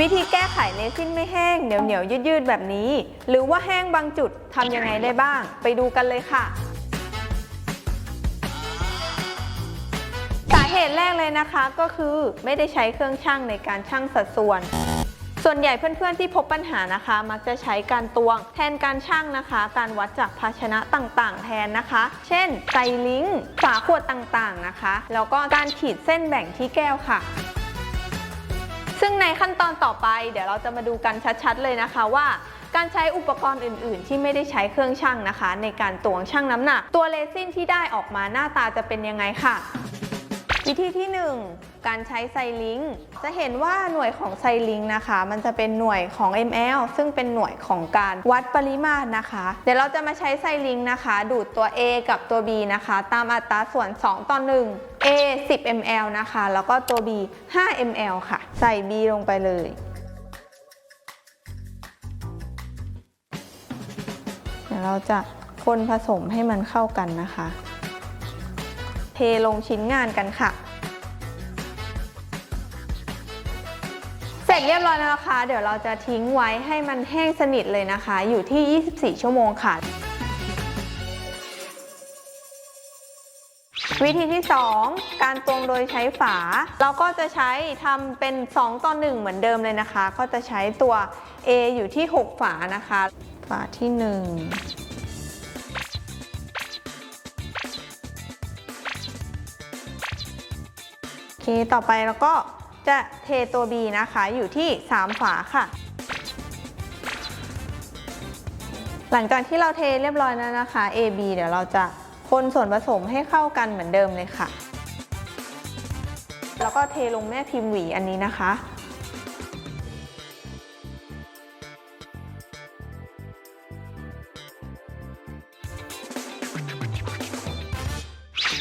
วิธีแก้ไขเรซินไม่แห้งเหนียวเหนียวยืดยืดๆแบบนี้ หรือว่าแห้งบางจุดทำยังไงได้บ้าง ไปดูกันเลยค่ะ สาเหตุแรกเลยนะคะก็คือไม่ได้ใช้เครื่องชั่งในการชั่งสัดส่วนส่วนใหญ่เพื่อนๆที่พบปัญหานะคะ มักจะใช้การตวง แทนการชั่งนะคะ การวัดจากภาชนะต่างๆ แทนนะคะ เช่นไซลิงฝาขวดต่างๆนะคะ แล้วก็การขีดเส้นแบ่งที่แก้วค่ะ งในขั้นตอนต่อไป เดี๋ยวเราจะมาดูกันชัดๆ เลยนะคะว่าการใช้อุปกรณ์อื่น ๆ ที่ไม่ได้ใช้เครื่องชั่งนะคะ ในการตวงชั่งน้ำหนัก ตัวเรซินที่ได้ออกมาหน้าตาจะเป็นยังไงค่ะ วิธีที่ 1 การใช้ไซลิงจะเห็นว่าหน่วยของไซลิงนะคะ มันจะเป็นหน่วยของ ml ซึ่งเป็นหน่วยของการวัดปริมาตรนะคะ เดี๋ยวเราจะมาใช้ไซลิงนะคะ ดูดตัว A กับตัว B นะคะ ตามอัตราส่วน 2 ต่อ 1 A 10 ml นะคะ แล้วก็ตัว B 5 ml ค่ะ ใส่ B ลงไปเลย เดี๋ยวเราจะคนผสมให้มันเข้ากันนะคะ เทลงชิ้นงานกันค่ะเสร็จเรียบร้อยแล้วนะคะ เดี๋ยวเราจะทิ้งไว้ให้มันแห้งสนิทเลยนะคะ อยู่ที่ 24 ชั่วโมงค่ะ วิธีที่ 2 การตวงโดยใช้ฝา เราก็จะใช้ทำเป็น 2 ต่อ 1 เหมือนเดิมเลยนะคะ ก็จะใช้ตัว A อยู่ที่ 6 ฝานะคะ ฝาที่1โอเคต่อไปเราก็จะเทตัว B นะคะ อยู่ที่ 3 ฝาค่ะ หลังจากที่เราเทเรียบร้อยแล้วนะคะ A B เดี๋ยวเราจะ คนส่วนผสมให้เข้ากันเหมือนเดิมเลยค่ะ แล้วก็เทลงแม่พิมพ์หวีอันนี้นะคะ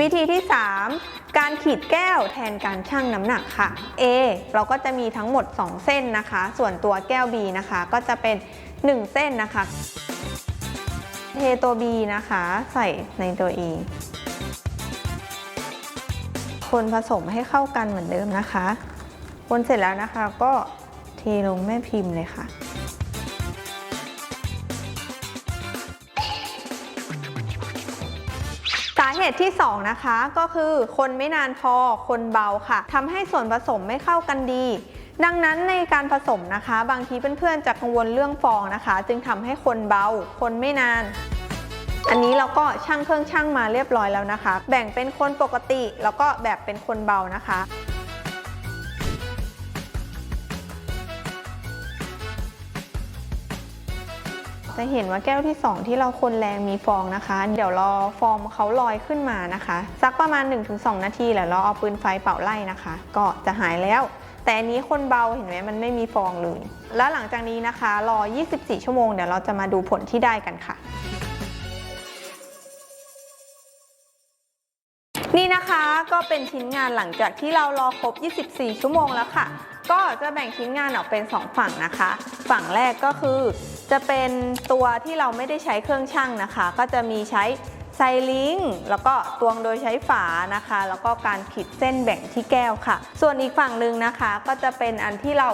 วิธีที่ 3 การขีดแก้วแทนการชั่งน้ำหนักค่ะ A เราก็จะมีทั้งหมด 2 เส้นนะคะ ส่วนตัวแก้ว B นะคะ ก็จะเป็น 1 เส้นนะคะ เทตัว B นะคะ ใส่ในตัว A คนผสมให้เข้ากันเหมือนเดิมนะคะ คนเสร็จแล้วนะคะก็เทลงแม่พิมพ์เลยค่ะ สาเหตุที่ 2 นะคะก็คือคนไม่นานพอคนเบาค่ะทำให้ส่วนผสมไม่เข้ากันดีดังนั้นในการผสมนะคะ บางทีเพื่อนๆจะกังวลเรื่องฟองนะคะ จึงทำให้คนเบา คนไม่นาน อันนี้เราก็ชั่งเครื่องชั่งมาเรียบร้อยแล้วนะคะ แบ่งเป็นคนปกติแล้วก็แบบเป็นคนเบานะคะจะเห็นว่าแก้วที่ 2 ที่เราคนแรงมีฟองนะคะ เดี๋ยวรอฟองเขาลอยขึ้นมานะคะ สักประมาณ 1-2 นาทีแล้วเราเอาปืนไฟเป่าไล่นะคะ ก็จะหายแล้ว แต่อันนี้คนเบาเห็นไหมมันไม่มีฟองเลย แล้วหลังจากนี้นะคะ รอ 24 ชั่วโมงเดี๋ยวเราจะมาดูผลที่ได้กันค่ะ นี่นะคะก็เป็นชิ้นงานหลังจากที่เรารอครบ 24 ชั่วโมงแล้วค่ะ ก็จะแบ่งชิ้นงานออกเป็น 2 ฝั่งนะคะ ฝั่งแรกก็คือ จะเป็นตัวที่เราไม่ได้ใช้เครื่องชั่งนะคะ ก็จะมีใช้ไซลิงแล้วก็ตวงโดยใช้ฝานะคะ แล้วก็การขีดเส้นแบ่งที่แก้วค่ะ ส่วนอีกฝั่งหนึ่งนะคะก็จะเป็นอันที่เรา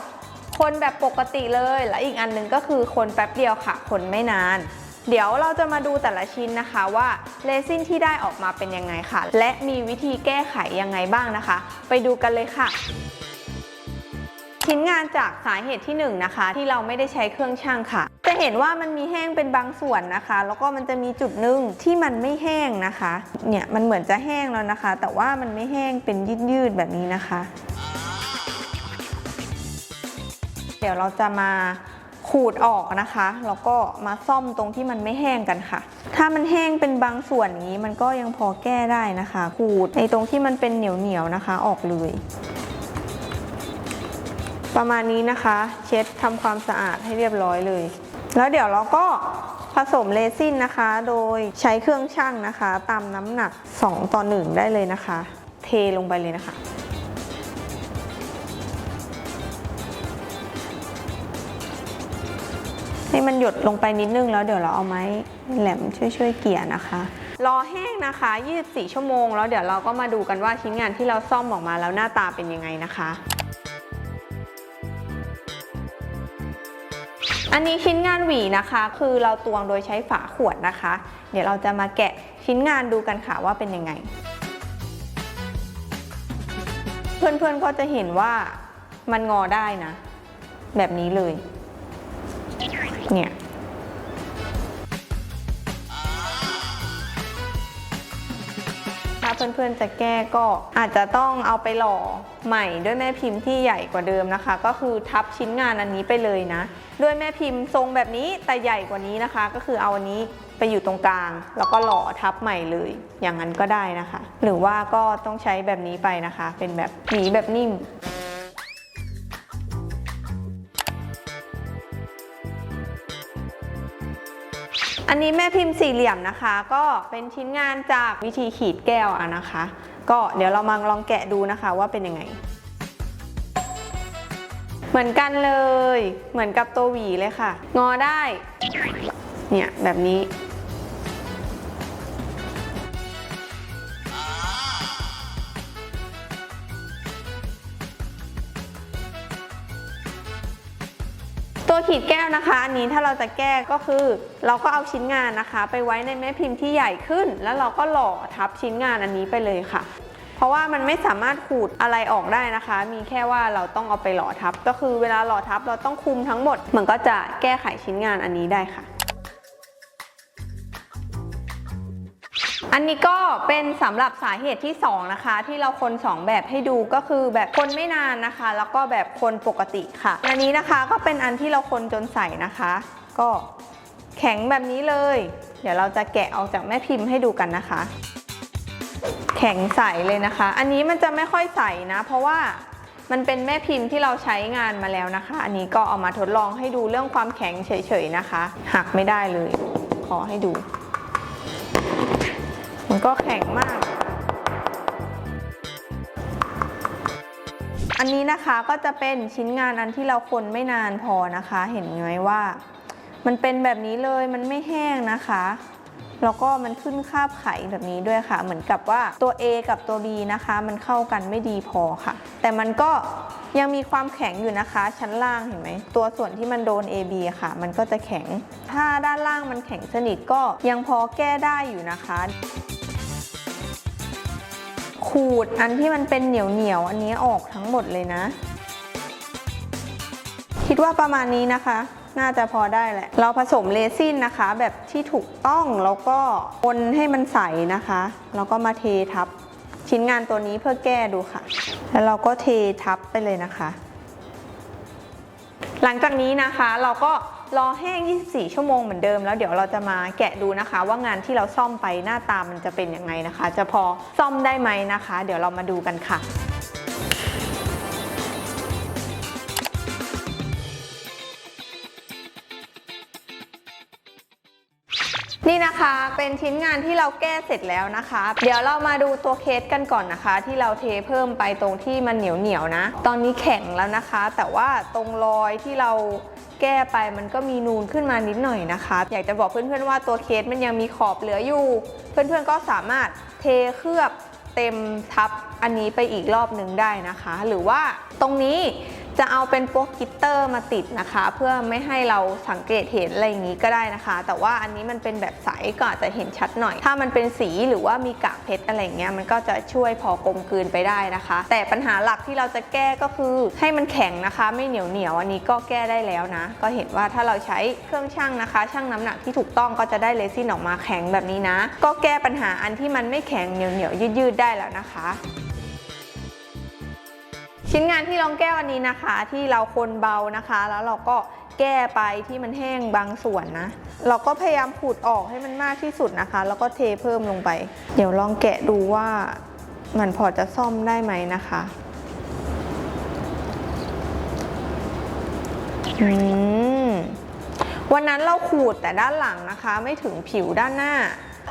คนแบบปกติเลย และอีกอันหนึ่งก็คือคนแป๊บเดียวค่ะ คนไม่นาน เดี๋ยวเราจะมาดูแต่ละชิ้นนะคะว่าเรซินที่ได้ออกมาเป็นยังไงค่ะ และมีวิธีแก้ไขยังไงบ้างนะคะ ไปดูกันเลยค่ะชิ้นงานจากสาเหตุที่1นงนะคะ ที่เราไม่ได้ใช้เครื่องชั่งค่ะ จะเห็นว่ามันมีแห้งเป็นบางส่วนนะคะ แล้วก็มันจะมีจุดหนึ่งที่มันไม่แห้งนะคะ เนี่ยมันเหมือนจะแห้งแล้วนะคะ แต่ว่ามันไม่แห้งเป็นยืดๆแบบนี้นะคะ เดี๋ยวเราจะมา ขูดออกนะคะแล้วก็มาซ่อมตรงที่มันไม่แห้งกันค่ะ ถ้ามันแห้งเป็นบางส่วนนี้มันก็ยังพอแก้ได้นะคะ ขูดในตรงที่มันเป็นเหนียวๆนะคะ ออกเลย ประมาณนี้นะคะ เช็ดทำความสะอาดให้เรียบร้อยเลย แล้วเดี๋ยวเราก็ผสมเรซินนะคะ โดยใช้เครื่องชั่งนะคะตามน้ำหนัก 2 ต่อ 1 ได้เลยนะคะ เทลงไปเลยนะคะ มันหยดลงไปนิดนึงแล้วเดี๋ยวเราเอาไม้แหลมช่วยๆเกี่ยนะคะ รอแห้งนะคะ 24 ชั่วโมง แล้วเดี๋ยวเราก็มาดูกันว่าชิ้นงานที่เราซ่อมออกมาแล้วหน้าตาเป็นยังไงนะคะอันนี้ชิ้นงานหวีนะคะ คือเราตวงโดยใช้ฝาขวดนะคะ เดี๋ยวเราจะมาแกะชิ้นงานดูกันค่ะว่าเป็นยังไง เพื่อนๆก็จะเห็นว่ามันงอได้นะ แบบนี้เลย เพื่อนๆจะแก้ก็อาจจะต้องเอาไปหล่อใหม่ด้วยแม่พิมพ์ที่ใหญ่กว่าเดิมนะคะ ก็คือทับชิ้นงานอันนี้ไปเลยนะ ด้วยแม่พิมพ์ทรงแบบนี้แต่ใหญ่กว่านี้นะคะ ก็คือเอาอันนี้ไปอยู่ตรงกลาง แล้วก็หล่อทับใหม่เลย อย่างนั้นก็ได้นะคะ หรือว่าก็ต้องใช้แบบนี้ไปนะคะ เป็นแบบหนีแบบนิ่ม อันนี้แม่พิมพ์สี่เหลี่ยมนะคะ ก็เป็นชิ้นงานจากวิธีขีดแก้วอะนะคะ ก็เดี๋ยวเรามาลองแกะดูนะคะว่าเป็นยังไง เหมือนกันเลย เหมือนกับตัวหวีเลยค่ะ งอได้ เนี่ยแบบนี้ ตัวขีดแก้วนะคะ อันนี้ถ้าเราจะแก้ก็คือ เราก็เอาชิ้นงานนะคะ ไปไว้ในแม่พิมพ์ที่ใหญ่ขึ้น แล้วเราก็หล่อทับชิ้นงานอันนี้ไปเลยค่ะ เพราะว่ามันไม่สามารถขูดอะไรออกได้นะคะ มีแค่ว่าเราต้องเอาไปหล่อทับ ก็คือเวลาหล่อทับเราต้องคุมทั้งหมด มันก็จะแก้ไขชิ้นงานอันนี้ได้ค่ะ อันนี้ก็เป็นสำหรับสาเหตุที่ 2 นะคะ ที่เราคน 2 แบบให้ดูก็คือแบบคนไม่นานนะคะ แล้วก็แบบคนปกติค่ะ อันนี้นะคะก็เป็นอันที่เราคนจนใส่นะคะ ก็แข็งแบบนี้เลย เดี๋ยวเราจะแกะออกจากแม่พิมพ์ให้ดูกันนะคะ แข็งใสเลยนะคะ อันนี้มันจะไม่ค่อยใสนะ เพราะว่ามันเป็นแม่พิมพ์ที่เราใช้งานมาแล้วนะคะ อันนี้ก็เอามาทดลองให้ดูเรื่องความแข็งเฉยๆนะคะ หักไม่ได้เลย ขอให้ดู มันก็แข็งมาก อันนี้นะคะก็จะเป็นชิ้นงานอันที่เราคนไม่นานพอนะคะ เห็นไหมว่า มันเป็นแบบนี้เลยมันไม่แห้งนะคะแล้วก็มันขึ้นคาบไข่แบบนี้ด้วยค่ะ เหมือนกับว่าตัว A กับตัว B นะคะ มันเข้ากันไม่ดีพอค่ะ แต่มันก็ยังมีความแข็งอยู่นะคะ ชั้นล่างเห็นไหมตัวส่วนที่มันโดน AB อะค่ะ มันก็จะแข็ง ถ้าด้านล่างมันแข็งสนิทก็ยังพอแก้ได้อยู่นะคะ ขูดอันที่มันเป็นเหนียวเหนียวๆอันนี้ออกทั้งหมดเลยนะ คิดว่าประมาณนี้นะคะ น่าจะพอได้แหละ เราผสมเรซินนะคะ แบบที่ถูกต้องแล้วก็คนให้มันใสนะคะ แล้วก็มาเททับ ชิ้นงานตัวนี้เพื่อแก้ดูค่ะ แล้วเราก็เททับไปเลยนะคะ หลังจากนี้นะคะเราก็ รอแห้ง 24 ชั่วโมงเหมือนเดิมแล้วเดี๋ยวเราจะมาแกะดูนะคะ ว่างานที่เราซ่อมไปหน้าตามันจะเป็นยังไงนะคะ จะพอซ่อมได้ไหมนะคะ เดี๋ยวเรามาดูกันค่ะนี่นะคะเป็นชิ้นงานที่เราแก้เสร็จแล้วนะคะ เดี๋ยวเรามาดูตัวเคสกันก่อนนะคะ ที่เราเทเพิ่มไปตรงที่มันเหนียวเหนียวนะ ตอนนี้แข็งแล้วนะคะ แต่ว่าตรงรอยที่เรา แก้ไปมันก็มีนูนขึ้นมานิดหน่อยนะคะ อยากจะบอกเพื่อนๆว่าตัวเคสมันยังมีขอบเหลืออยู่ เพื่อนๆก็สามารถเทเคลือบเต็มทับอันนี้ไปอีกรอบหนึ่งได้นะคะ หรือว่าตรงนี้ จะเอาเป็นโปกกิตเตอร์มาติดนะคะ เพื่อไม่ให้เราสังเกตเห็นอะไรอย่างนี้ก็ได้นะคะ แต่ว่าอันนี้มันเป็นแบบใสก็อาจจะเห็นชัดหน่อย ถ้ามันเป็นสีหรือว่ามีกากเพชรอะไรเงี้ยมันก็จะช่วยพอกลมกลืนไปได้นะคะ แต่ปัญหาหลักที่เราจะแก้ก็คือให้มันแข็งนะคะ ไม่เหนียวเหนียวอันนี้ก็แก้ได้แล้วนะ ก็เห็นว่าถ้าเราใช้เครื่องชั่งนะคะชั่งน้ำหนักที่ถูกต้องก็จะได้เรซินออกมาแข็งแบบนี้นะ ก็แก้ปัญหาอันที่มันไม่แข็งเหนียวเหนียวๆยืดๆได้แล้วนะคะ ชิ้นงานที่รองแก้วอันนี้นะคะ ที่เราคนเบานะคะ แล้วเราก็แก้ไปที่มันแห้งบางส่วนนะ เราก็พยายามขูดออกให้มันมากที่สุดนะคะ แล้วก็เทเพิ่มลงไป เดี๋ยวลองแกะดูว่ามันพอจะซ่อมได้ไหมนะคะอืมวันนั้นเราขูดแต่ด้านหลังนะคะ ไม่ถึงผิวด้านหน้า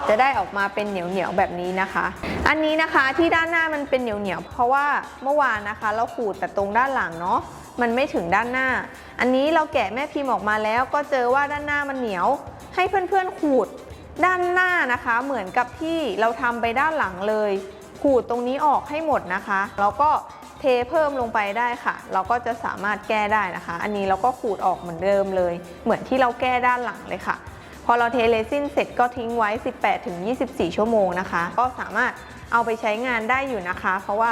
จะได้ออกมาเป็นเหนียวๆแบบนี้นะคะ อันนี้นะคะที่ด้านหน้ามันเป็นเหนียวๆเพราะว่าเมื่อวานนะคะ เราขูดแต่ตรงด้านหลังเนาะมันไม่ถึงด้านหน้า อันนี้เราแกะแม่พิมพ์ออกมาแล้วก็เจอว่าด้านหน้ามันเหนียว ให้เพื่อนๆขูดด้านหน้านะคะ เหมือนกับที่เราทำไปด้านหลังเลย ขูดตรงนี้ออกให้หมดนะคะ แล้วก็เทเพิ่มลงไปได้ค่ะ เราก็จะสามารถแก้ได้นะคะ อันนี้เราก็ขูดออกเหมือนเดิมเลย เหมือนที่เราแก้ด้านหลังเลยค่ะ พอเราเทเรซินเสร็จก็ทิ้งไว้ 18-24 ชั่วโมงนะคะ ก็สามารถเอาไปใช้งานได้อยู่นะคะ เพราะว่า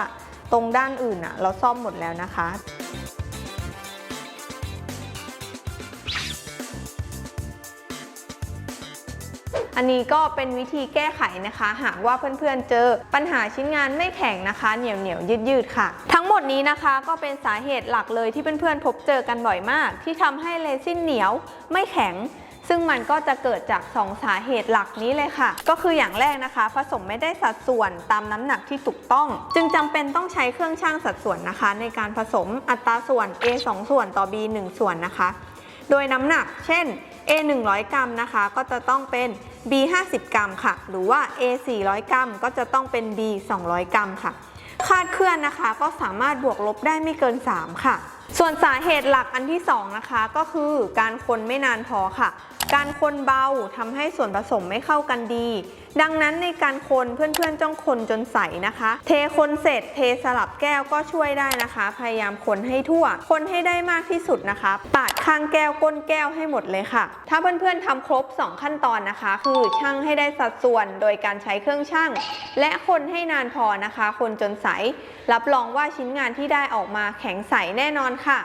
ตรงด้านอื่นอะเราซ่อมหมดแล้วนะคะอันนี้ก็เป็นวิธีแก้ไขนะคะ หากว่าเพื่อนๆเจอปัญหาชิ้นงานไม่แข็งนะคะ เหนียวเหนียวยืดยืดค่ะ ทั้งหมดนี้นะคะก็เป็นสาเหตุหลักเลยที่เพื่อนๆพบเจอกันบ่อยมาก ที่ทำให้เรซินเหนียวไม่แข็ง ซึ่งมันก็จะเกิดจาก 2 สาเหตุหลักนี้เลยค่ะ ก็คืออย่างแรกนะคะ ผสมไม่ได้สัดส่วนตามน้ำหนักที่ถูกต้อง จึงจำเป็นต้องใช้เครื่องชั่งสัดส่วนนะคะ ในการผสมอัตราส่วน A 2 ส่วนต่อ B 1 ส่วนนะคะ โดยน้ำหนัก เช่น A 100 กรัมนะคะ ก็จะต้องเป็น B 50 กรัมค่ะ หรือว่า A 400 กรัม ก็จะต้องเป็น B 200 กรัมค่ะคาดเคลื่อนนะคะก็สามารถบวกลบได้ไม่เกิน 3 ค่ะ ส่วนสาเหตุหลักอันที่ 2 นะคะ ก็คือการคนไม่นานพอค่ะ การคนเบาทำให้ส่วนผสมไม่เข้ากันดี ดังนั้นในการคนเพื่อนๆต้องคนจนใสนะคะ เทคนเสร็จเทสลับแก้วก็ช่วยได้นะคะ พยายามคนให้ทั่ว คนให้ได้มากที่สุดนะคะ ปาดข้างแก้วก้นแก้วให้หมดเลยค่ะ ถ้าเพื่อนๆทำครบ 2 ขั้นตอนนะคะ คือชั่งให้ได้สัดส่วนโดยการใช้เครื่องชั่งและคนให้นานพอนะคะ คนจนใส รับรองว่าชิ้นงานที่ได้ออกมาแข็งใสแน่นอนค่ะ